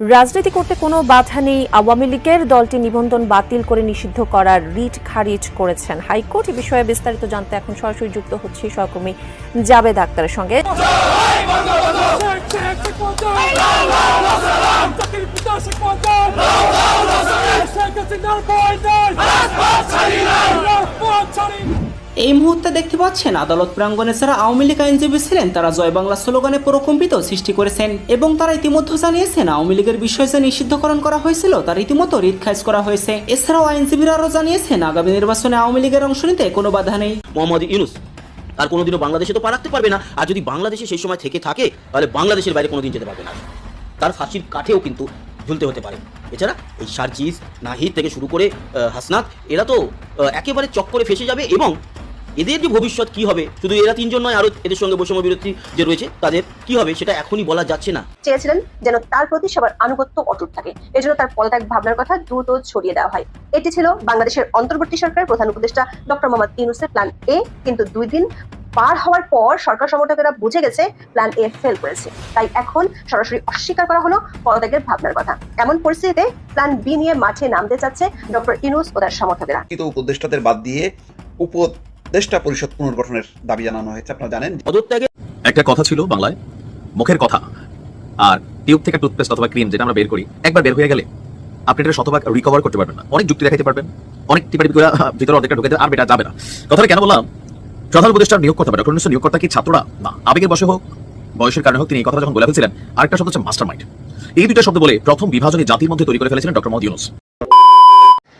রাজনীতি করতে কোনো বাধা নেই। আওয়ামী লীগের দলটি নিবন্ধন বাতিল করে নিষিদ্ধ করার রিট খারিজ করেছেন হাইকোর্ট। এ বিষয়ে বিস্তারিত জানতে এখন সরাসরি যুক্ত হচ্ছে সহকর্মী জাবেদ আক্তারের সঙ্গে। এই মুহূর্তে দেখতে পাচ্ছেন আদালত প্রাঙ্গণে যারা আওয়ামী লীগ আইনজীবী ছিলেন, তারা জয় বাংলা স্লোগানে প্রকম্পিত সৃষ্টি করেছেন এবং তারা ইতিমধ্যে জানিয়েছেন আওয়ামী লীগের বিষয় যে নিষিদ্ধকরণ করা হয়েছিল, তার ইতিমধ্যে রিট খারিজ করা হয়েছে। এছাড়াও আইনজীবীরা আরও জানিয়েছেন, আগামী নির্বাচনে আওয়ামী লীগের অংশ নিতে কোনো বাধা নেই। মোহাম্মদ ইউনুস, আর কোনোদিনও বাংলাদেশে তো পা রাখতে পারবে না। আর যদি বাংলাদেশে সেই সময় থেকে থাকে, তাহলে বাংলাদেশের বাইরে কোনোদিন যেতে পারবে না। তার ফাঁসির কাঠেও কিন্তু ঝুলতে হতে পারে। এছাড়া এই সার্জিস, নাহিদ থেকে শুরু করে হাসনাত, এরা তো একেবারে চক্করে ফেসে যাবে এবং এদের যে ভবিষ্যৎ কি হবে? শুধু এরা তিনজন নয় আরও এদের সঙ্গে বৈষম্য বিরোধী যে রয়েছে তাদের কি হবে? সেটা এখনই বলা যাচ্ছে না। চেয়েছিলেন যেন তার প্রতি সবার আনুগত্য অটুট থাকে। এজন্য তার পদত্যাগ ভাবনার কথা দ্রুত ছড়িয়ে দেওয়া হয়। এটি ছিল বাংলাদেশের অন্তর্বর্তী সরকারের প্রধান উপদেষ্টা ডক্টর মোহাম্মদ ইউনুসের প্ল্যান এ কিন্তু দুই দিন পার হওয়ার পর সরকার সমর্থকেরা বুঝে গেছে প্ল্যান এ ফেল করেছে। তাই এখন সরাসরি অস্বীকার করা হলো পদত্যাগের ভাবনার কথা। এমন পরিস্থিতিতে প্ল্যান বি নিয়ে মাঠে নামতে চাচ্ছে ডক্টর ইউনুস ও তার সমর্থকেরা। কিন্তু উপদেষ্টাদের বাদ দিয়ে উপদেষ্টা পরিষদ পুনর্গঠনের দাবি জানানো হয়েছে, আপনারা জানেন। পদত্যাগে একটা কথা ছিল বাংলায়, মুখের কথা। আর টিউব থেকে টুথপেস্ট অথবা ক্রিম যেটা আমরা বের করি, একবার বের হয়ে গেলে আপনি এটা শতভাগ রিকভার করতে পারবেন না। অনেক যুক্তি দেখাইতে পারবেন, অনেক টিপাটিপি করে ভিতরে অর্ধেকটা ঢুকে আর বেটা যাবে না। কথাটা কেন বললাম? প্রধান উপদেষ্টা নিয়োগ করতে পারে ডক্টর ইউনূসের নিয়োগকর্তা কি ছাত্ররা? না, আবেগের বসে হোক, বয়সের কারণে হোক, তিনি এই কথাটা যখন বলে ফেলছিলেন, আরেকটা শব্দ হচ্ছে মাস্টার মাইন্ড এই দুইটা শব্দ বলে প্রথম বিভাজনী জাতির মধ্যে তৈরি করে ফেলেছিলেন ডক্টর মোহাম্মদ ইউনুস।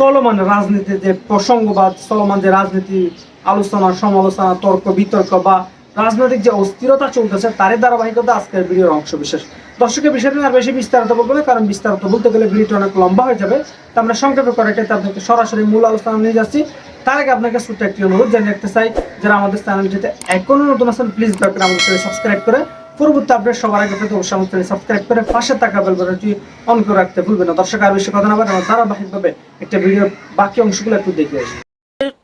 চলমান রাজনীতি যে চলমান যে রাজনীতি, আলোচনা, সমালোচনা, তর্ক, বিতর্ক বা রাজনৈতিক যে অস্থিরতা চলতেছে, তারই ধারাবাহিকতা আজকের ভিডিওর অংশ বিশেষ। দর্শকের বিষয়টা আর বেশি বিস্তারিত বলব না, কারণ বিস্তারিত বলতে গেলে ভিডিওটা অনেক লম্বা হয়ে যাবে। তা আমরা সংক্ষেপে করে কেটে আপনাকে সরাসরি মূল আলোচনা নিয়ে যাচ্ছি। তার আগে আপনাকে ছোট্ট একটি অনুরোধ জানিয়ে রাখতে চাই, যারা আমাদের চ্যানেলটিতে এখনও নতুন আছেন প্লিজ দয়া করে আমাদের সাবস্ক্রাইব করে পরবর্তী আপডেট সবার আগে পেতে অবশ্যই সাবস্ক্রাইব করে পাশে থাকা বেল অন করে রাখতে ভুলবেন না। দর্শক, আর বেশি কথা না বলে আমরা ধারাবাহিকভাবে একটা ভিডিওর বাকি অংশগুলো একটু দেখে আসি।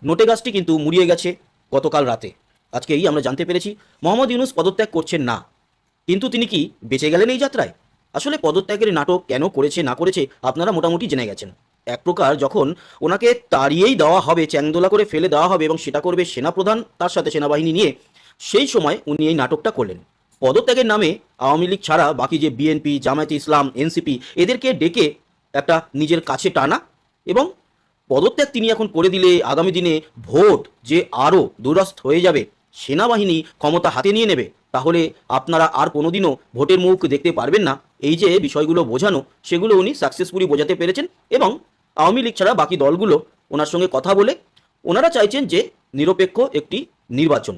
নোটে গাছটি কিন্তু মুড়িয়ে গেছে গতকাল রাতে। আজকেই আমরা জানতে পেরেছি মোহাম্মদ ইউনুস পদত্যাগ করছেন না। কিন্তু তিনি কি বেঁচে গেলেন এই যাত্রায়? আসলে পদত্যাগের নাটক কেন করেছে, না করেছে, আপনারা মোটামুটি জেনে গেছেন। এক প্রকার যখন ওনাকে তাড়িয়েই দেওয়া হবে, চ্যাংদোলা করে ফেলে দেওয়া হবে এবং সেটা করবে সেনাপ্রধান, তার সাথে সেনাবাহিনী নিয়ে, সেই সময় উনি এই নাটকটা করলেন। পদত্যাগের নামে আওয়ামী লীগ ছাড়া বাকি যে বিএনপি, জামায়াতে ইসলাম, এনসিপি, এদেরকে ডেকে একটা নিজের কাছে টানা এবং পদত্যাগ তিনি এখন করে দিলে আগামী দিনে ভোট যে আরও দুরস্থ হয়ে যাবে, সেনাবাহিনী ক্ষমতা হাতে নিয়ে নেবে, তাহলে আপনারা আর কোনোদিনও ভোটের মুখ দেখতে পারবেন না। এই যে বিষয়গুলো বোঝানো, সেগুলো উনি সাকসেসফুলি বোঝাতে পেরেছেন এবং আওয়ামী লীগ ছাড়া বাকি দলগুলো ওনার সঙ্গে কথা বলে ওনারা চাইছেন যে নিরপেক্ষ একটি নির্বাচন।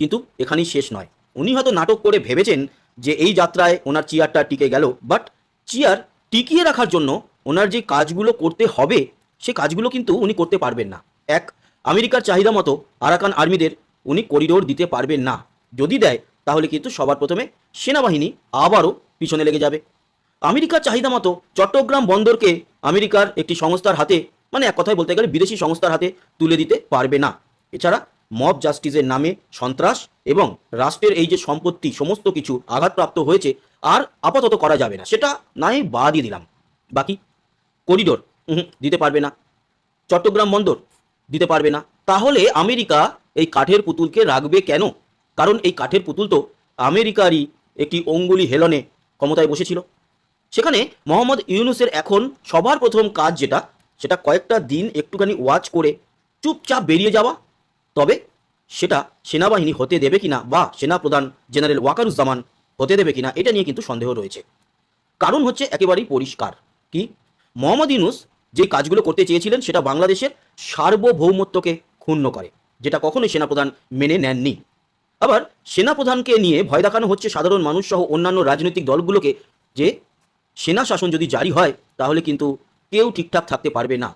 কিন্তু এখানেই শেষ নয়। উনি হয়তো নাটক করে ভেবেছেন যে এই যাত্রায় ওনার চেয়ারটা টিকে গেল বাট চেয়ার টিকিয়ে রাখার জন্য ওনার যে কাজগুলো করতে হবে, সে কাজগুলো কিন্তু উনি করতে পারবেন না। এক, আমেরিকার চাহিদা মতো আরাকান আর্মিদের উনি করিডোর দিতে পারবেন না। যদি দেয়, তাহলে কিন্তু সবার প্রথমে সেনাবাহিনী আবারও পিছনে লেগে যাবে। আমেরিকার চাহিদা মতো চট্টগ্রাম বন্দরকে আমেরিকার একটি সংস্থার হাতে মানে এক কথায় বলতে গেলে বিদেশি সংস্থার হাতে তুলে দিতে পারবে না। এছাড়া মব জাস্টিসের নামে সন্ত্রাস এবং রাষ্ট্রের এই যে সম্পত্তি, সমস্ত কিছু আঘাতপ্রাপ্ত হয়েছে, আর আপাতত করা যাবে না। সেটা নাই বা দিয়ে দিলাম। বাকি? করিডোর। দিতে পারবে না। চট্টগ্রাম বন্দর, দিতে পারবে না। তাহলে আমেরিকা এই কাঠের পুতুলকে রাখবে কেন? কারণ এই কাঠের পুতুল তো আমেরিকারই একটি অঙ্গুলি হেলনে ক্ষমতায় বসেছিল। সেখানে মোহাম্মদ ইউনুসের এখন সবার প্রথম কাজ যেটা, সেটা কয়েকটা দিন একটুখানি ওয়াচ করে চুপচাপ বেরিয়ে যাওয়া তবে সেটা সেনাবাহিনী হতে দেবে কিনা বা সেনাপ্রধান জেনারেল ওয়াকারুজ্জামান হতে দেবে কিনা, এটা নিয়ে কিন্তু সন্দেহ রয়েছে। কারণ হচ্ছে একেবারেই পরিষ্কার। কি? মোহাম্মদ ইউনুস যে কাজগুলো করতে চেয়েছিলেন, সেটা বাংলাদেশের সার্বভৌমত্বকে ক্ষুণ্ণ করে, যেটা কখনোই সেনাপ্রধান মেনে নেননি। আবার সেনাপ্রধানকে নিয়ে ভয় দেখানো হচ্ছে সাধারণ মানুষ সহ অন্যান্য রাজনৈতিক দলগুলোকে যে সেনা শাসন যদি জারি হয়, তাহলে কিন্তু কেউ ঠিকঠাক থাকতে পারবে না।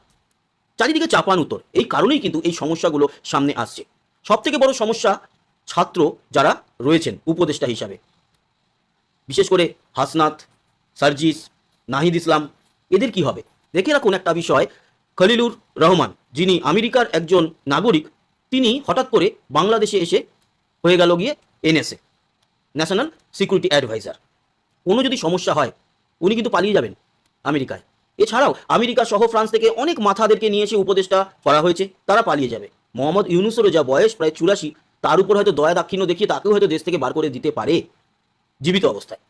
চারিদিকে চাপান উত্তর। এই কারণেই কিন্তু এই সমস্যাগুলো সামনে আসছে। সব থেকে বড় সমস্যা ছাত্র যারা রয়েছেন উপদেষ্টা হিসাবে। বিশেষ করে হাসনাত, সার্জিস, নাহিদ ইসলাম, এদের কি হবে? দেখে রাখুন একটা বিষয়, খলিলুর রহমান, যিনি আমেরিকার একজন নাগরিক, তিনি হঠাৎ করে বাংলাদেশে এসে হয়ে গেল গিয়ে এনএসএ, ন্যাশনাল সিকিউরিটি অ্যাডভাইজার। কোনো যদি সমস্যা হয়, উনি কিন্তু পালিয়ে যাবেন আমেরিকায়। এছাড়াও আমেরিকা সহ ফ্রান্স থেকে অনেক মাথাদেরকে নিয়ে এসে উপদেষ্টা করা হয়েছে, তারা পালিয়ে যাবে। মোহাম্মদ ইউনুসেরও যা বয়স, প্রায় চুরাশি, তার উপর হয়তো দয়া দাক্ষিণ্য দেখিয়ে তাকেও হয়তো দেশ থেকে বার করে দিতে পারে জীবিত অবস্থায়।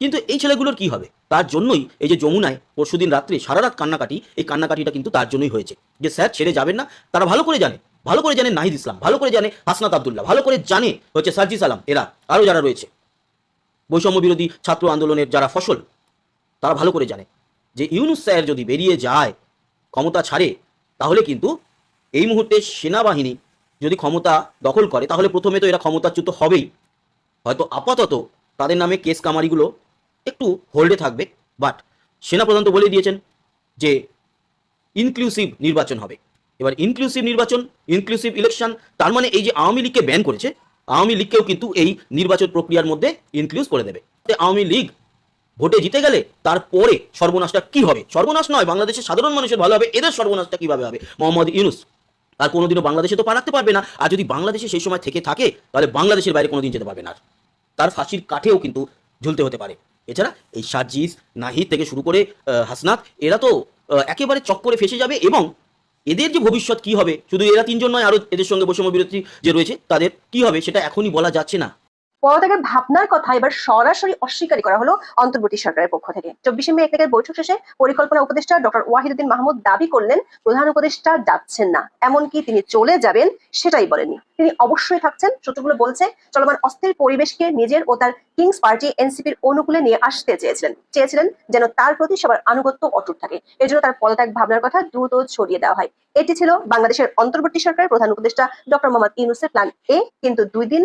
কিন্তু এই ছেলেগুলোর কি হবে? তার জন্যই এই যে যমুনায় পরশুদিন রাত্রে সারা রাত কান্নাকাটি, এই কান্নাকাটিটা কিন্তু তার জন্যই হয়েছে। যে স্যার, ছেড়ে যাবেন না? তারা ভালো করে জানে, ভালো করে জানে নাহিদ ইসলাম, ভালো করে জানে হাসনাত আবদুল্লাহ, ভালো করে জানে হচ্ছে সার্জি সালাম এরা, আরও যারা রয়েছে। বৈষম্য বিরোধী ছাত্র আন্দোলনের যারা ফসল, তারা ভালো করে জানে। যে ইউনুস স্যার যদি বেরিয়ে যায়, ক্ষমতা ছাড়ে, তাহলে কিন্তু এই মুহূর্তে সেনাবাহিনী যদি ক্ষমতা দখল করে, তাহলে প্রথমে তো এরা ক্ষমতাচ্যুত হবেই। হয়তো আপাতত তাদের নামে কেস কামারিগুলো একটু হোল্ডে থাকবে, বাট সেনাপ্রধান তো বলে দিয়েছেন যে ইনক্লুসিভ নির্বাচন হবে। এবার ইনক্লুসিভ নির্বাচন ইনক্লুসিভ ইলেকশন তার মানে এই যে আওয়ামী লীগকে ব্যান করেছে, আওয়ামী লীগকেও কিন্তু এই নির্বাচন প্রক্রিয়ার মধ্যে ইনক্লুজ করে দেবে। আওয়ামী লীগ ভোটে জিতে গেলে তারপরে সর্বনাশটা কি হবে? সর্বনাশ নয়, বাংলাদেশের সাধারণ মানুষের ভালো হবে, এদের সর্বনাশটা কীভাবে হবে? মোহাম্মদ ইউনুস। আর কোনোদিনও বাংলাদেশে তো পা রাখতে পারবে না। আর যদি বাংলাদেশে সেই সময় থেকে থাকে, তাহলে বাংলাদেশের বাইরে কোনোদিন যেতে পারবে না। তার ফাঁসির কাঠেও কিন্তু ঝুলতে হতে পারে। এছাড়া এই সার্জিস নাহিদ থেকে শুরু করে হাসনাত, এরা তো একেবারে চক্করে ফেসে যাবে এবং এদের যে ভবিষ্যৎ কি হবে? শুধু এরা তিনজন নয়, আরও এদের সঙ্গে বৈষম্য বিরোধী যে রয়েছে, তাদের কি হবে? সেটা এখনই বলা যাচ্ছে না। পদত্যাগের ভাবনার কথা এবার সরাসরি অস্বীকারী করা হলো অন্তর্বর্তী সরকারের পক্ষ থেকে। চব্বিশে মে একনেকের বৈঠক শেষে পরিকল্পনা উপদেষ্টা ডক্টর ওয়াহিদুদ্দিন মাহমুদ দাবি করলেন, প্রধান উপদেষ্টা যাচ্ছেন না। এমনকি তিনি চলে যাবেন সেটাই বলেননি। তিনি অবশ্যই থাকছেন, সূত্রগুলো বলছে চলমান অস্থির পরিবেশকে নিজের ও তার কিংস পার্টি এনসিপির অনুকূলে নিয়ে আসতে চেয়েছিলেন। চেয়েছিলেন যেন তার প্রতি সবার আনুগত্য অটুট থাকে। এজন্য তার পদত্যাগ ভাবনার কথা দ্রুত ছড়িয়ে দেওয়া হয়। এটি ছিল বাংলাদেশের অন্তর্বর্তী সরকারের প্রধান উপদেষ্টা ডক্টর মোহাম্মদ ইউনুসের প্ল্যান এ কিন্তু দুই দিন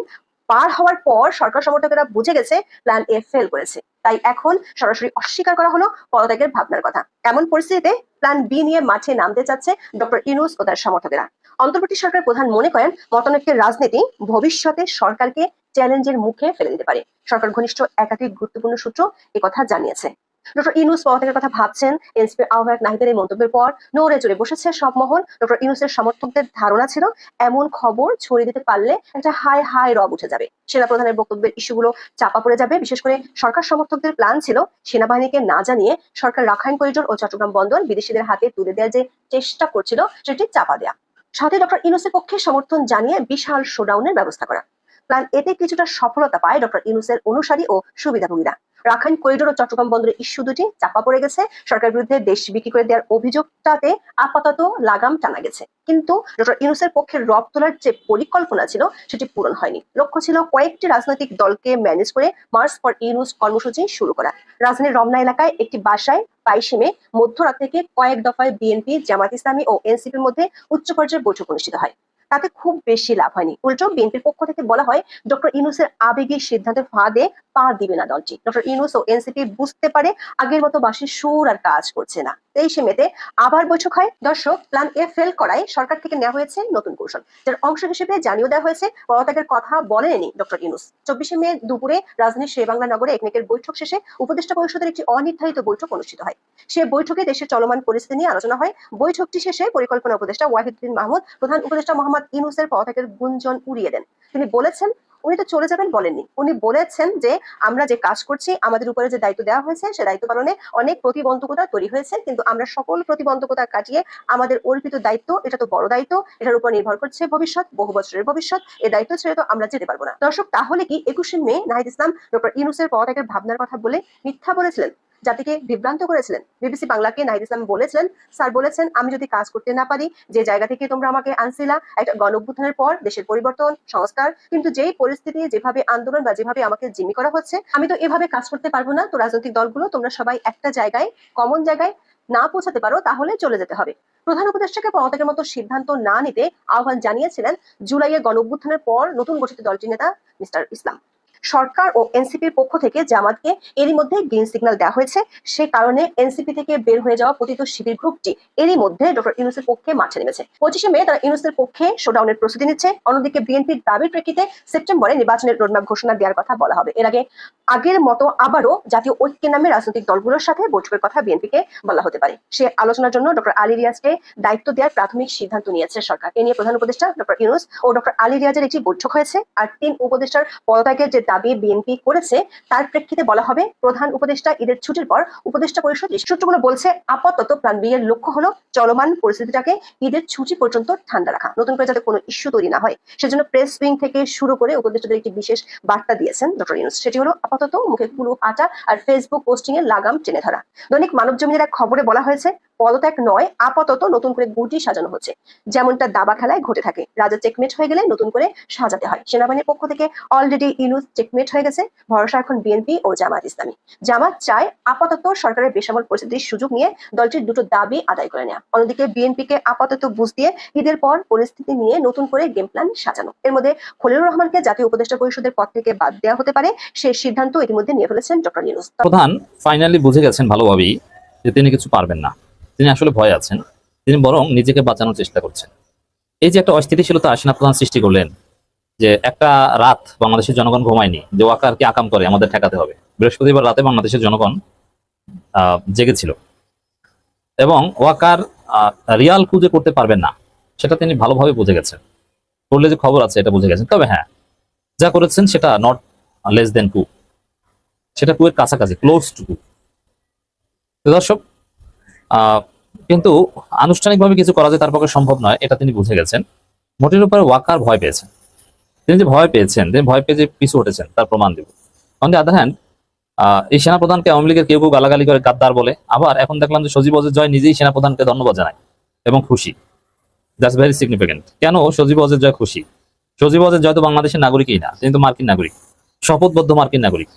পার হওয়ার পর সরকার সমর্থকেরা বুঝে গেছে প্ল্যান এ ফেল করেছে। তাই এখন সরাসরি অস্বীকার করা হলো পদত্যাগের ভাবনার কথা। এমন পরিস্থিতিতে প্ল্যান বি নিয়ে মাঠে নামতে চাচ্ছে ডক্টর ইনুস ও তার সমর্থকেরা। অন্তর্বর্তী সরকার প্রধান মনে করেন, মতানৈক্যের রাজনীতি ভবিষ্যতে সরকারকে চ্যালেঞ্জের মুখে ফেলে দিতে পারে। সরকার ঘনিষ্ঠ একাধিক গুরুত্বপূর্ণ সূত্র কথা জানিয়েছে। ডক্টর ইনুস পদত্যাগের কথা ভাবছেন এনসিপি আহ্বায়ক নাহিদের এই মন্তব্যের পর নড়ে চড়ে বসেছে সব মহল ডক্টর ইনুসের সমর্থকদের ধারণা ছিল এমন খবর ছড়িয়ে দিতে পারলে একটা হাই হাই রব উঠে যাবে। সেনাপ্রধানের বক্তব্যের ইস্যুগুলো চাপা পড়ে যাবে। বিশেষ করে সরকার সমর্থকদের প্ল্যান ছিল সেনাবাহিনীকে না জানিয়ে সরকার রাখাইন করিডোর ও চট্টগ্রাম বন্দর বিদেশিদের হাতে তুলে দেওয়ার যে চেষ্টা করছিল সেটি চাপা দেয়া। সাথে ডক্টর ইনুসের পক্ষে সমর্থন জানিয়ে বিশাল শোডাউনের ব্যবস্থা করা। প্ল্যান এতে কিছুটা সফলতা পায় ডক্টর ইনুসের অনুসারী ও সুবিধাভোগীরা। রাখাইন করিডোর ও চট্টগ্রাম বন্দরের ইস্যু দুটি চাপা পড়ে গেছে। সরকার বিরুদ্ধে দেশ বিক্রি করে দেওয়ার অভিযোগটাতে আপাতত লাগাম টানা গেছে। কিন্তু ডক্টর ইউনুসের পক্ষে রব তোলার যে পরিকল্পনা ছিল, সেটি পূরণ হয়নি। লক্ষ্য ছিল কয়েকটি রাজনৈতিক দলকে ম্যানেজ করে মার্চ ফর ইউনুস কর্মসূচি শুরু করা। রাজধানীর রমনা এলাকায় একটি বাসায় বাইশে মে মধ্যরাত থেকে কয়েক দফায় বিএনপি, জামাত ইসলামী ও এনসিপির মধ্যে উচ্চ পর্যায়ের বৈঠক অনুষ্ঠিত হয়। তাতে খুব বেশি লাভ হয়নি। উল্টো বিএনপির পক্ষ থেকে বলা হয়, ডক্টর ইনুসের আবেগী সিদ্ধান্তের ফাঁদে পা দিবে না দলটি। ডক্টর ইনুস ও এনসিপি বুঝতে পারে আগের মতো বাসের সুর আর কাজ করছে না। তেইশে মেতে আবার বৈঠক হয়। দর্শক প্ল্যান এ ফেল করায় সরকার থেকে নেওয়া হয়েছে নতুন কৌশল, যার অংশ হিসেবে জানিয়ে দেওয়া হয়েছে পদত্যাগের কথা বলেনি ডক্টর ইউনুস। চব্বিশে মে দুপুরে রাজধানীর শেবাংলা নগরে একনেকের বৈঠক শেষে উপদেষ্টা পরিষদের একটি অনির্ধারিত বৈঠক অনুষ্ঠিত হয়। সে বৈঠকে দেশের চলমান পরিস্থিতি নিয়ে আলোচনা হয়। বৈঠকটি শেষে পরিকল্পনা উপদেষ্টা ওয়াহিদুদ্দিন মাহমুদ, প্রধান উপদেষ্টা মোহাম্মদ ইউনুসের পদত্যাগের গুঞ্জন উড়িয়ে দেন। তিনি বলেছেন উনি তো চলে যাবেন বলেননি। উনি বলেছেন যে, আমরা যে কাজ করছি, আমাদের উপরে যে দায়িত্ব দেওয়া হয়েছে, সে দায়িত্ব পালনে অনেক প্রতিবন্ধকতা তৈরি হয়েছে, কিন্তু আমরা সকল প্রতিবন্ধকতা কাটিয়ে আমাদের অর্পিত দায়িত্ব, এটা তো বড় দায়িত্ব, এটার উপর নির্ভর করছে ভবিষ্যৎ, বহু বছরের ভবিষ্যৎ এই দায়িত্ব ছেড়ে তো আমরা যেতে পারব না। দর্শক, তাহলে কি একুশে মে নাহিদ ইসলাম ডক্টর ইউনুসের পদ ভাবনার কথা বলে মিথ্যা বলেছিলেন? জাতিকে বিভ্রান্ত করেছিলেন। বিবিসি বাংলাকে নাহিদ ইসলাম বলেছিলেন, স্যার বলেছেন, আমি যদি কাজ করতে না পারি, যে জায়গা থেকে তোমরা আমাকে আনছিলা, একটা গণ অভ্যুত্থানের পর দেশের পরিবর্তন, সংস্কার, কিন্তু যেই পরিস্থিতি, যেভাবে আন্দোলন বা যেভাবে আমাকে জিম্মি করা হচ্ছে, আমি তো এভাবে কাজ করতে পারব না। তো রাজনৈতিক দলগুলো, তোমরা সবাই একটা জায়গায় কমন জায়গায় না পৌঁছাতে পারো, তাহলে চলে যেতে হবে। প্রধান উপদেষ্টাকে পদত্যাগের মতো সিদ্ধান্ত না নিতে আহ্বান জানিয়েছিলেন জুলাইয়ের গণ অভ্যুত্থানের পর নতুন গঠিত দলটির নেতা মিস্টার ইসলাম। সরকার ও এনসিপির পক্ষ থেকে জামাতকে এরই মধ্যে গ্রিন সিগন্যাল দেওয়া হয়েছে। সে কারণে এনসিপি থেকে বের হয়ে যাওয়া পতিত শিবির গ্রুপটি এরই মধ্যে ডক্টর ইউনুসের পক্ষে মাঠে নেমেছে। পঁচিশে মে তারা ইউনুসের পক্ষে শোডাউনের প্রস্তুতি নিচ্ছে। অন্যদিকে বিএনপির দাবির প্রেক্ষিতে সেপ্টেম্বরে নির্বাচনের রোডম্যাপ ঘোষণা দেওয়ার কথা বলা হবে। এর আগে আগের মতো আবারও জাতীয় ঐক্যের নামে রাজনৈতিক দলগুলোর সাথে বৈঠকের কথা বিএনপিকে বলা হতে পারে। সে আলোচনার জন্য ডক্টর আলী রিয়াজকে দায়িত্ব দেওয়ার প্রাথমিক সিদ্ধান্ত নিয়েছে সরকার। এ নিয়ে প্রধান উপদেষ্টা ডক্টর ইউনুস ও ডক্টর আলী রিয়াজের একটি বৈঠক হয়েছে। আর তিন উপদেষ্টার পদত্যাগের যে দাবি বিএনপি করেছে, তার প্রেক্ষিতে বলা হবে প্রধান উপদেষ্টা ঈদের ছুটির পর উপদেষ্টা পরিষদ সূত্রগুলো বলছে, আপাতত প্ল্যান বি এর লক্ষ্য হলো চলমান পরিস্থিতিটাকে ঈদের ছুটি পর্যন্ত ঠান্ডা রাখা, নতুন করে যাতে কোনো ইস্যু তৈরি না হয়। সেজন্য প্রেস উইং থেকে শুরু করে উপদেষ্টাদের একটি বিশেষ বার্তা দিয়েছেন ডক্টর ইউনুস সেটি হলো আপাতত মুখে কুলু আটা আর ফেসবুক পোস্টিং এর লাগাম টেনে ধরা। দৈনিক মানব জমিনের এক খবরে বলা হয়েছে পদত্যাগ নয়, আপাতত নতুন করে গুটি সাজানো হচ্ছে। যেমনটা দাবা খেলায় ঘটে থাকে। রাজা চেকমেট হয়ে গেলে নতুন করে সাজাতে হয়। সেনাবাহিনীর পক্ষ থেকে অলরেডি ইউনুস চেকমেট হয়ে গেছে। ভরসা এখন বিএনপি ও জামাত ইসলামী। জামাত চায় আপাতত সরকারের বেসামল পরিস্থিতির সুযোগ নিয়ে দলটির দুটো দাবি আদায় করে নেওয়া অন্যদিকে বিএনপিকে আপাতত বুঝ দিয়ে ঈদের পর পরিস্থিতি নিয়ে নতুন করে গেম প্ল্যান সাজানো। এর মধ্যে খলিলুর রহমানকে জাতীয় উপদেষ্টা পরিষদের পদ থেকে বাদ দেওয়া হতে পারে। সেই সিদ্ধান্ত ইতিমধ্যে নিয়ে ফেলেছেন ডক্টর ইউনুস প্রধান ফাইনালি বুঝে গেছেন ভালোভাবেই যে তিনি কিছু পারবেন না। তিনি আসলে ভয় আছেন। তিনি বরং নিজেকে বাঁচানোর চেষ্টা করছেন। এই যে একটা অস্থিতিশীলতা সেনা প্রধান সৃষ্টি করলেন, যে একটা রাত বাংলাদেশের জনগণ ঘুমায়নি, যে ওয়াকার কি আকাম করে আমাদের ঠেকাতে হবে। বৃহস্পতিবার রাতে বাংলাদেশের জনগণ জেগেছিল। এবং ওয়াকার রিয়াল খুঁজে করতে পারবেন না, সেটা তিনি ভালোভাবে বুঝে গেছেন। করলে যে খবর আছে, এটা বুঝে গেছেন। তবে হ্যাঁ যা করেছেন সেটা নট লেস দেন টু সেটা টু এর কাছাকাছি ক্লোজ টু টু দর্শক কিন্তু আনুষ্ঠানিকভাবে কিছু করা যায় তার পক্ষে সম্ভব নয়, এটা তিনি বুঝে গেছেন। মোটের উপরে ওয়াকার ভয় পেয়েছেন। তিনি যে ভয় পেয়েছেন, তিনি ভয় পেয়ে যে পিছু উঠেছেন তার প্রমাণ দেব। অন দি আদার হ্যান্ড এই সেনাপ্রধানকে আওয়ামী লীগের কেউ কেউ গালাগালি করে গাদ্দার বলে। আবার এখন দেখলাম যে সজীব অজিত জয় নিজেই সেনাপ্রধানকে ধন্যবাদ জানায় এবং খুশি। দ্যাটস ভেরি সিগনিফিকেন্ট কেন সজীব অজিত জয় খুশি? সজীব অজিত জয় তো বাংলাদেশের নাগরিকই না, তিনি তো মার্কিন নাগরিক। শপথবদ্ধ মার্কিন নাগরিক।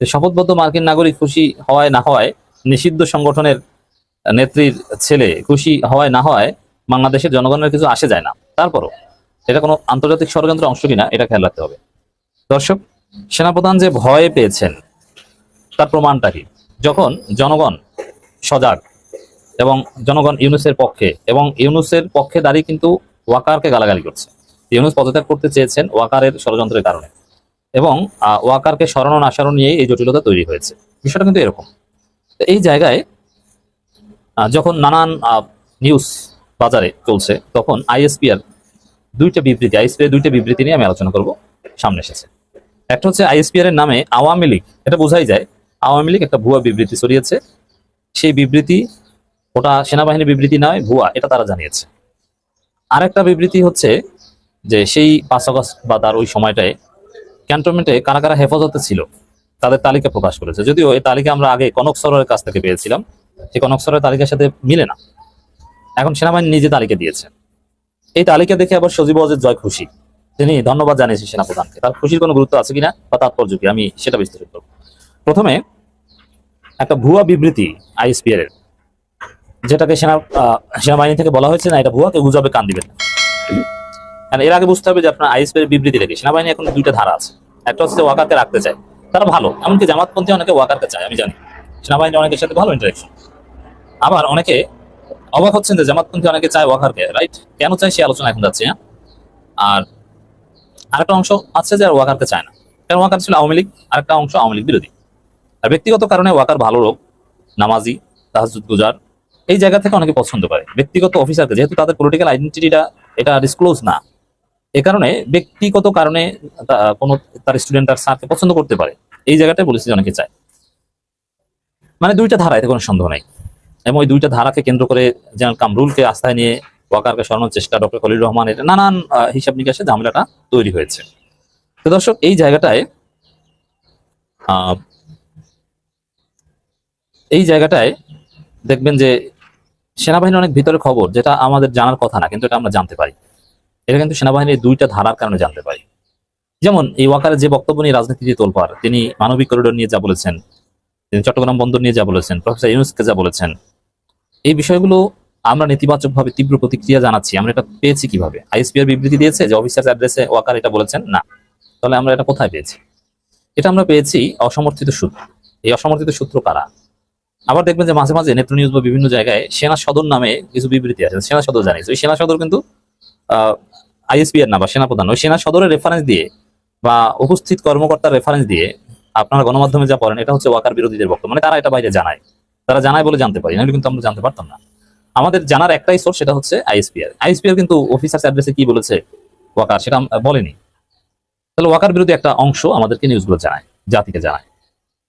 শপথবদ্ধ মার্কিন নাগরিক খুশি হওয়ায় না হওয়ায় নিষিদ্ধ সংগঠনের নেত্রীর ছেলে, খুশি হওয়ায় না হওয়ায় বাংলাদেশের জনগণের কিছু আসে যায় না। তারপরও এটা কোনো আন্তর্জাতিক ষড়যন্ত্রের অংশ কিনা, এটা খেয়াল রাখতে হবে। দর্শক, সেনাপ্রধান যে ভয় পেয়েছেন, তার প্রমাণটা কি? যখন জনগণ সজাগ এবং জনগণ ইউনুসের পক্ষে এবং ইউনুসের পক্ষে দাঁড়িয়ে কিন্তু ওয়াকারকে গালাগালি করছে। ইউনুস পদত্যাগ করতে চেয়েছেন ওয়াকারের ষড়যন্ত্রের কারণে এবং ওয়াকারকে সরানো না সরানো নিয়ে এই জটিলতা তৈরি হয়েছে। বিষয়টা কিন্তু এরকম। এই জায়গায় যখন নানান নিউজ বাজারে চলছে, তখন আইএসপিআর দুইটা বিবৃতি আইএসপিআর দুইটা বিবৃতি নিয়ে আমি আলোচনা করব, সামনে এসেছে। একটা হচ্ছে আইএসপিআর এর নামে আওয়ামী লীগ, এটা বোঝাই যায়, আওয়ামী লীগ একটা ভুয়া বিবৃতি ছড়িয়েছে, সেই বিবৃতি ওটা সেনাবাহিনীর বিবৃতি নয়, ভুয়া, এটা তারা জানিয়েছে। আরেকটা বিবৃতি হচ্ছে যে সেই পাঁচ আগস্ট বা তার ওই সময়টায় ক্যান্টনমেন্টে কারা কারা হেফাজতে ছিল, তাদের তালিকা প্রকাশ করেছে। যদিও এই তালিকা আমরা আগে কনক সরের কাছ থেকে পেয়েছিলাম সেই কনক সরের তালিকার সাথে মিলে না। এখন সেনাবাহিনী নিজে তালিকা দিয়েছে। এই তালিকা দেখে আবার সজীব অজিত জয় খুশি। তিনি ধন্যবাদ জানিয়েছেন সেনাপ্রধানকে। তার খুশির কোনো গুরুত্ব আছে কিনা বা তাৎপর্য কি? আমি সেটা বিশ্লেষণ করব। প্রথমে একটা ভুয়া বিবৃতি আইএসপিআর এর, যেটাকে সেনা সেনাবাহিনী থেকে বলা হয়েছে না, এটা ভুয়া কেউ গুজবে কান দিবেন কারণ এর আগে বুঝতে হবে যে আপনার আইএসপি এর বিবৃতি রেখে সেনাবাহিনী এখন দুইটা ধারা আছে। একটা হচ্ছে ওয়াকারকে রাখতে চায়, তারা ভালো। এমনকি জামাতপন্থী অনেকে ওয়াকারকে চায়, আমি জানি। সেনাবাহিনী অনেকের সাথে ভালো ইন্টারাকশন আবার অনেকে অবাক হচ্ছেন যে জামাতপন্থী অনেকে চায় ওয়াকারকে রাইট কেন চায় সে আলোচনা এখন যাচ্ছে হ্যাঁ? আর আরেকটা অংশ আছে যে ওয়াকারকে চায় না। কারণ ওয়াকার ছিল আওয়ামী লীগ, আরেকটা অংশ আওয়ামী লীগ বিরোধী। আর ব্যক্তিগত কারণে ওয়াকার ভালো লোক, নামাজি তাহাজুদ গুজার, এই জায়গা থেকে অনেকে পছন্দ করে। ব্যক্তিগত অফিসারকে, যেহেতু তাদের পলিটিক্যাল আইডেন্টিটিটা এটা ডিসক্লোজ না, এ কারণে ব্যক্তিগত কারণে কোনো তার স্টুডেন্ট তার স্যারকে পছন্দ করতে পারে। এই জায়গাটায় বলেছি অনেকে চায়। মানে দুইটা ধারা এতে কোনো সন্দেহ নেই। এবং ওই দুইটা ধারাকে কেন্দ্র করে জেনারেল কামরুলকে আস্থায় নিয়ে ওয়াকারকে সরানোর চেষ্টা ডক্টর খলিল রহমান এটা নানান হিসাব নিকাশে ঝামেলাটা তৈরি হয়েছে। তো দর্শক, এই জায়গাটায় এই জায়গাটায় দেখবেন যে সেনাবাহিনীর অনেক ভিতরে খবর যেটা আমাদের জানার কথা না, কিন্তু এটা আমরা জানতে পারি। এটা কিন্তু সেনাবাহিনীর দুইটা ধারার কারণে জানতে পারি। যেমন এই ওয়াকারের যে বক্তব্য নিয়ে রাজনীতি যে তোলপার তিনি মানবিক করিডোর নিয়ে যা বলেছেন তিনি চট্টগ্রাম বন্দর নিয়ে যা বলেছেন, প্রফেসর ইউনুসকে যা বলেছেন, এই বিষয়গুলো আমরা নেতিবাচকভাবে তীব্র প্রতিক্রিয়া জানাচ্ছি। আমরা এটা পেয়েছি কীভাবে? আইএসপিআর বিবৃতি দিয়েছে যে অফিসার অ্যাড্রেসে ওয়াকার এটা বলেছেন? না। তাহলে আমরা এটা কোথায় পেয়েছি? এটা আমরা পেয়েছি অসমর্থিত সূত্র। এই অসমর্থিত সূত্র কারা? আবার দেখবেন যে মাঝে মাঝে নেত্র নিউজ বা বিভিন্ন জায়গায় সেনা সদর নামে কিছু বিবৃতি আছে। সেনা সদর জানিয়েছে। ওই সেনা সদর কিন্তু আইএসপি এর না বা সেনাপ্রধান, ওই সেনা সদরের রেফারেন্স দিয়ে বা উপস্থিত কর্মকর্তার রেফারেন্স দিয়ে আপনারা গণমাধ্যমে যা পড়েন, এটা হচ্ছে ওয়াকার বিরোধীদের বক্তব্য। মানে তারা এটা বাইরে জানায়। তারা জানায় বলে জানতে পারি কিন্তু আমরা জানতে পারতাম না। আমাদের জানার একটাই সোর্স সেটা হচ্ছে আইএসপিআর। আইএসপিআর কিন্তু অফিসার্স অ্যাড্রেসে কি বলেছে ওয়াকার, সেটা বলেনি। তাহলে ওয়াকার বিরোধী একটা অংশ আমাদেরকে নিউজগুলো জানায়, জাতিকে জানায়।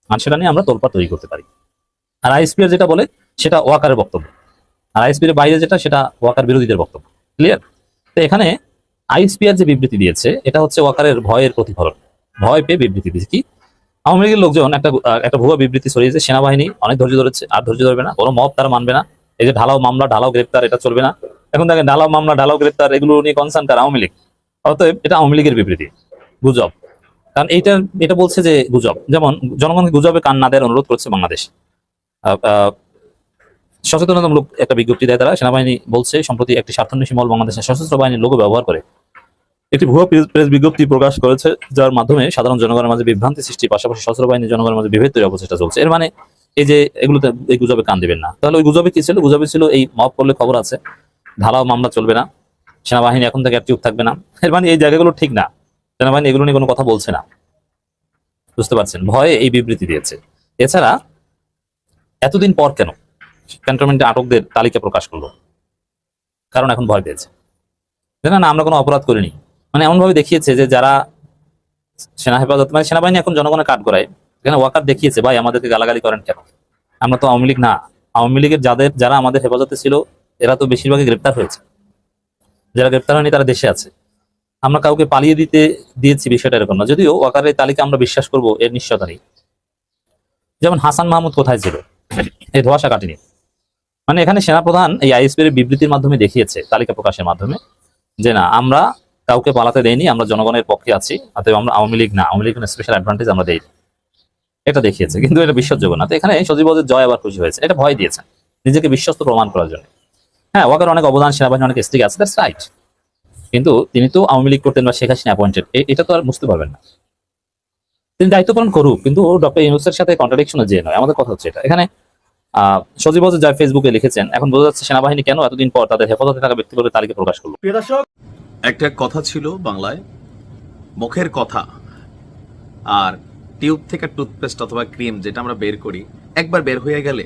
আর সেটা নিয়ে আমরা তোলপা তৈরি করতে পারি। আর আইএসপিআর যেটা বলে, সেটা ওয়াকারের বক্তব্য। আর আইএসপির বাইরে যেটা, সেটা ওয়াকার বিরোধীদের বক্তব্য। ক্লিয়ার তো এখানে আইএসপিআর যে বিবৃতি দিয়েছে, এটা হচ্ছে ওয়াকারের ভয়ের প্রতিফলন। ভয় পেয়ে বিবৃতি দিয়েছে। কি? আওয়ামী লীগের লোকজন একটা একটা ভুয়া বিবৃতি ছড়িয়েছে, সেনাবাহিনী অনেক ধৈর্য ধরেছে, আর ধৈর্য ধরবে না, কোনো মব তারা মানবে না। এই যে ঢালাও মামলা, ঢালাও গ্রেপ্তার, এটা চলবে না। এখন দেখেন, ঢালাও মামলা, ঢালাও গ্রেপ্তার, এগুলো নিয়ে কনসার্ন কার? আওয়ামী লীগ। অতএব এটা আওয়ামী লীগের বিবৃতি। গুজব। কারণ এইটা, এটা বলছে যে গুজব। যেমন, জনগণকে গুজবে কান না দেওয়ার অনুরোধ করছে বাংলাদেশ। সচেতনতামূলক একটা বিজ্ঞপ্তি দেয় তারা। সেনাবাহিনী বলছে, সম্প্রতি একটি স্বার্থান্বেষী মল বাংলাদেশের সশস্ত্র বাহিনীর লোগো ব্যবহার করে। একটি ভুয়া প্রেস- বিজ্ঞপ্তি প্রকাশ করেছে, যার মাধ্যমে সাধারণ জনগণের মাঝে বিভ্রান্তি সৃষ্টি, পাশাপাশি সশস্ত্র বাহিনী জনগণের মাঝে বিভেদ তৈরি অবচেষ্টা চলছে। এর মানে এই যে এগুলোতে এই গুজবে কান দিবেন না। তাহলে ওই গুজবে কি ছিল? গুজবে ছিল এই মব করলে খবর আছে ঢালাও মামলা চলবে না, সেনাবাহিনী এখন থেকে অ্যাক্টিভ থাকবে না। এর মানে এই জায়গাগুলো ঠিক না। সেনাবাহিনী এগুলো নিয়ে কোনো কথা বলছে না। বুঝতে পারছেন? ভয়ে এই বিবৃতি দিয়েছে। এছাড়া এতদিন পর কেন ক্যান্টনমেন্টে আটকদের তালিকা প্রকাশ করল? কারণ এখন ভয় পেয়েছে। না না, আমরা কোনো অপরাধ করিনি। মানে এমন ভাবে দেখিয়েছে যে যারা সেনা হেফাজত মানে সেনাবাহিনী এখন জনগণের কাট করায় এখানে ওয়াকার দেখিয়েছে, ভাই, আমাদেরকে গালাগালি করেন কেন? আমরা তো আওয়ামী লীগ না। আওয়ামী লীগের যাদের, যারা আমাদের হেফাজতে ছিল, এরা তো বেশিরভাগই গ্রেপ্তার হয়েছে। যারা গ্রেপ্তার হয়নি, তারা দেশে আছে। আমরা কাউকে পালিয়ে দিতে দিয়েছি, বিষয়টা এরকম না। যদিও ওয়াকারের তালিকা আমরা বিশ্বাস করব, এর নিশ্চয়তা নেই যেমন হাসান মাহমুদ কোথায় ছিল? এই ধোয়াশা কাটেনি। মানে এখানে সেনাপ্রধান এই আইএসপি এর বিবৃতির মাধ্যমে দেখিয়েছে, তালিকা প্রকাশের মাধ্যমে, যে না, আমরা কাউকে পালাতে দেইনি, আমরা জনগণের পক্ষে আছি, অতএব আমরা আওয়ামী লীগ না, আওয়ামী লীগ স্পেশাল অ্যাডভান্টেজ আমরা দেই এটা দেখিয়েছে, কিন্তু এটা বিশ্বাসযোগ্য না। তো এখানে সজীবদের জয় আবার খুশি হয়েছে, এটা ভয় দিয়েছে, নিজেকে বিশ্বস্ত প্রমাণ করার জন্য। হ্যাঁ ওয়াকার অনেক অবদান সেনাবাহিনী অনেক স্টিক আছে দ্যাটস রাইট কিন্তু তিনি তো আওয়ামী লীগ করতেন বা শেখ হাসিনা অ্যাপয়েন্টেড এটা তো আর বুঝতে পারবেন না। তিনি দায়িত্ব পালন করুক, কিন্তু ডক্টর ইউনুসের সাথে কন্ট্রাডিকশনে যে নয়, আমাদের কথা হচ্ছে এটা। এখানে আহ সজীব ওয়াজেদ যা ফেসবুকে লিখেছেন, এখন বোঝা যাচ্ছে সেনাবাহিনী কেন এতদিন পর তাদের হেফাজতে থাকা ব্যক্তিগত তালিকা প্রকাশ করল। একটা কথা ছিল বাংলায় মুখের কথা। আর টিউব থেকে টুথপেস্ট অথবা ক্রিম যেটা আমরা বের করি একবার বের হয়ে গেলে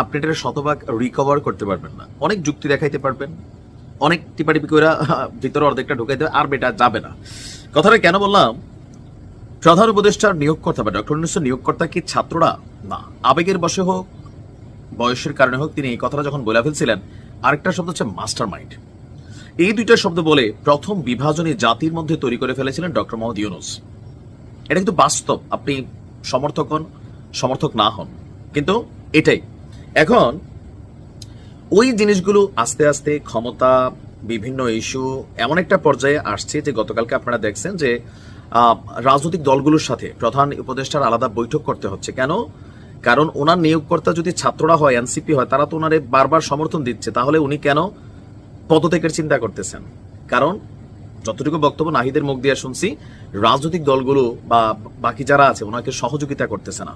আপনি এটা শতভাগ রিকভার করতে পারবেন না। অনেক যুক্তি দেখাইতে পারবেন অনেক টিপাটিপি করে ভিতরে অর্ধেকটা ঢুকাইতে হবে, আর বেটা যাবে না। কথাটা কেন বললাম? প্রধান উপদেষ্টার নিয়োগকর্তা বা ডক্টর ইউনুসের নিয়োগকর্তা কি ছাত্ররা? না। আবেগের বসে হোক বয়সের কারণে হোক তিনি এই কথাটা যখন বলে ফেলছিলেন আরেকটা শব্দ হচ্ছে মাস্টার মাইন্ড এই দুইটা শব্দ বলে প্রথম বিভাজনী জাতির মধ্যে তৈরি করে ফেলেছিলেন ডক্টর মোহাম্মদ ইউনুস। এটা কিন্তু বাস্তব, আপনি সমর্থক হন, সমর্থক না হন। কিন্তু এটাই। এখন, ওই জিনিসগুলো আস্তে আস্তে ক্ষমতা, বিভিন্ন ইস্যু, এমন একটা পর্যায়ে আসছে যে গতকালকে আপনারা দেখছেন যে রাজনৈতিক দলগুলোর সাথে প্রধান উপদেষ্টার আলাদা বৈঠক করতে হচ্ছে। কেন? কারণ ওনার নিয়োগকর্তা যদি ছাত্ররা হয়, এনসিপি হয়, তারা তো ওনারে বারবার সমর্থন দিচ্ছে। তাহলে উনি কেন পদত্যাগের চিন্তা করতেছেন। কারণ, যতটুকু বক্তব্য নাহিদের মুখ দিয়ে শুনছি, রাজনৈতিক দলগুলো বা বাকি যারা আছে, ওনাকে সহযোগিতা করতেছে না।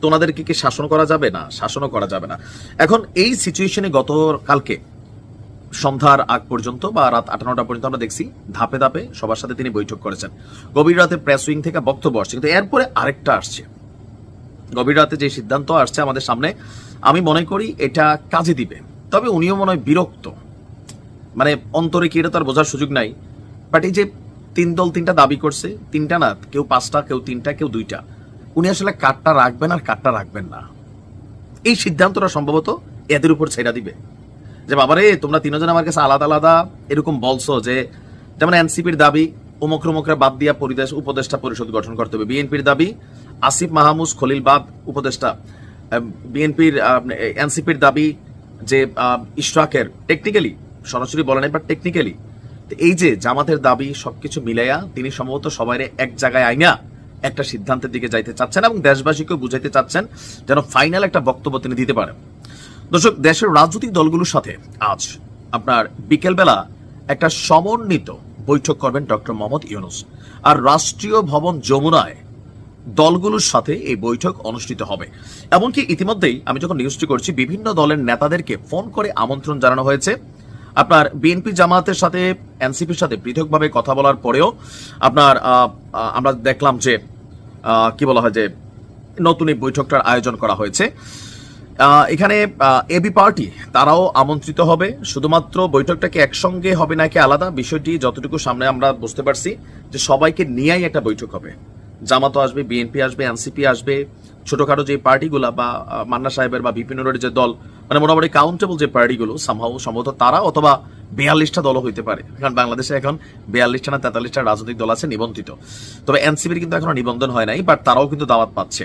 তো ওনাদেরকে কি শাসন করা যাবে? না, শাসনও করা যাবে না। এখন এই সিচুয়েশনে গতকালকে সন্ধ্যার আগ পর্যন্ত বা রাত আট নটা পর্যন্ত আমরা দেখছি, ধাপে ধাপে সবার সাথে তিনি বৈঠক করেছেন। গভীর রাতে প্রেস উইং থেকে বক্তব্য আসছে, কিন্তু এরপরে আরেকটা আসছে। গভীর রাতে যে সিদ্ধান্ত আসছে আমাদের সামনে, আমি মনে করি এটা কাজে দিবে। তবে উনিও মনে হয় বিরক্ত। মানে অন্তরে কি এটা তার বোঝার সুযোগ নাই। বাট এই যে তিন দল তিনটা দাবি করছে, তিনটা না, কেউ পাঁচটা, কেউ তিনটা, কেউ দুইটা। উনি আসলে কাঠটা রাখবেন আর কাঠটা রাখবেন না। এই সিদ্ধান্তটা সম্ভবত এদের উপর ছেড়া দিবে। যে বাবারে, তোমরা তিনজন আমার কাছে আলাদা আলাদা এরকম বলছো যে, যেমন এনসিপির দাবি অমুক রমুকরা বাদ দিয়া পরিদেশ, উপদেষ্টা পরিষদ গঠন করতে হবে। বিএনপির দাবি, আসিফ মাহমুদ, খলিল বাদ, উপদেষ্টা। বিএনপির এনসিপির দাবি যে ইশরাকের টেকনিক্যালি সরাসরি বলে নাই বাট টেকনিক্যালি এই যে জামাতের দাবি সবকিছু মিলাইয়া তিনি সম্ভবত সবাই এক জায়গায় আইনা একটা সিদ্ধান্তের দিকে যাইতে চাচ্ছেন এবং দেশবাসীকেও বুঝাইতে চাচ্ছেন যেন ফাইনাল একটা বক্তব্য তিনি দিতে পারেন। দর্শক, দেশের রাজনৈতিক দলগুলোর সাথে আজ আপনার বিকেলবেলা একটা সমন্বিত বৈঠক করবেন ডক্টর মোহাম্মদ ইউনুস। আর রাষ্ট্রীয় ভবন যমুনায় দলগুলোর সাথে এই বৈঠক অনুষ্ঠিত হবে। এমনকি ইতিমধ্যেই আমি যখন নিউজটি করছি, বিভিন্ন দলের নেতাদেরকে ফোন করে আমন্ত্রণ জানানো হয়েছে। আপনার বিএনপি জামাতের সাথে, এনসিপির সাথে পৃথকভাবে কথা বলার পরেও আপনার আমরা দেখলাম যে কি বলা হয় যে, নতুন এই বৈঠকটার আয়োজন করা হয়েছে। এখানে এবি পার্টি, তারাও আমন্ত্রিত হবে। শুধুমাত্র বৈঠকটাকে একসঙ্গে হবে নাকি আলাদা, বিষয়টি যতটুকু সামনে আমরা বুঝতে পারছি যে সবাইকে নিয়েই একটা বৈঠক হবে। জামাতও আসবে বিএনপি আসবে এনসিপি আসবে। ছোটখাটো যে পার্টিগুলা বা মান্না সাহেবের বা বিপিন যে দল মানে মোটামুটি কাউন্টেবল যে পার্টিগুলো সামহাও সম্ভবত তারা অথবা বিয়াল্লিশটা দলও হইতে পারে। কারণ বাংলাদেশে এখন বিয়াল্লিশটা না তেতাল্লিশটা রাজনৈতিক দল আছে নিবন্ধিত। তবে এনসিপির কিন্তু এখনও নিবন্ধন হয় নাই বাট তারাও কিন্তু দাওয়াত পাচ্ছে।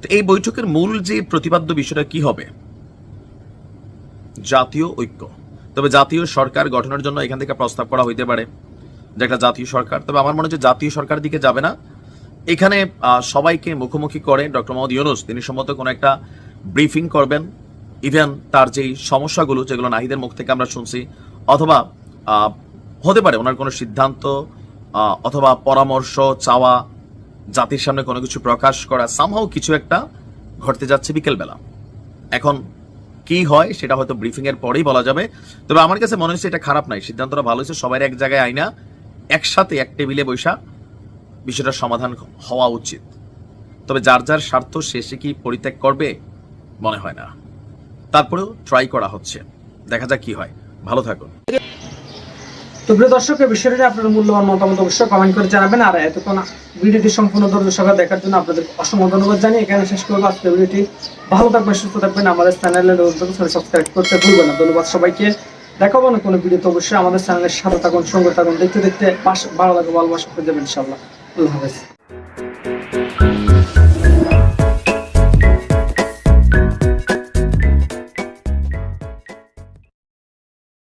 তো এই বৈঠকের মূল যে প্রতিপাদ্য বিষয়টা কি হবে? জাতীয় ঐক্য। তবে জাতীয় সরকার গঠনের জন্য এখান থেকে প্রস্তাব করা হইতে পারে। যে একটা জাতীয় সরকার, তবে আমার মনে হচ্ছে জাতীয় সরকারের দিকে যাবে না এখানে সবাইকে মুখোমুখি করে ডক্টর মোহাম্মদ ইউনুস। তিনি সম্ভবত কোনো একটা ব্রিফিং করবেন। ইভেন তার যেই সমস্যাগুলো, যেগুলো নাহিদের মুখ থেকে আমরা শুনছি, অথবা হতে পারে ওনার কোনো সিদ্ধান্ত অথবা পরামর্শ, চাওয়া, জাতির সামনে কোনো কিছু প্রকাশ করা সামহাও কিছু একটা ঘটতে যাচ্ছে বিকেলবেলা। এখন কি হয় সেটা হয়তো ব্রিফিং এর পরেই বলা যাবে। তবে আমার কাছে মনে হচ্ছে এটা খারাপ নাই সিদ্ধান্তটা ভালো হয়েছে। সবাই এক জায়গায় আইনা, একসাথে এক টেবিলে বৈশা বিষয়টার সমাধান হওয়া উচিত। তবে যার যার স্বার্থ শেষে কি পরিত্যাগ করবে? মনে হয় না। তারপরেও ট্রাই করা হচ্ছে। দেখা যাক কি হয়। ভালো থাকুন। তো প্রিয় দর্শক এই বিষয়টি আপনার মূল্যবান মতামত অবশ্যই কমেন্ট করে জানাবেন। আর এতক্ষণ ভিডিওটি সম্পূর্ণ সহকারে দেখার জন্য আপনাদের অসংখ্য ধন্যবাদ জানিয়ে এখানে শেষ করব। আজকে ভিডিওটি ভালো থাকবেন, সুস্থ থাকবেন। আমাদের চ্যানেলের সাবস্ক্রাইব করতে ভুলবেন না। ধন্যবাদ সবাইকে। দেখাবো না কোনো ভিডিওতে অবশ্যই। আমাদের চ্যানেলের সাথে থাকুন, সঙ্গে থাকুন। দেখতে দেখতে পাশ- ভালো লাগবে ভালোবাসা করে যাবেন ইনশাল্লাহ どうもで。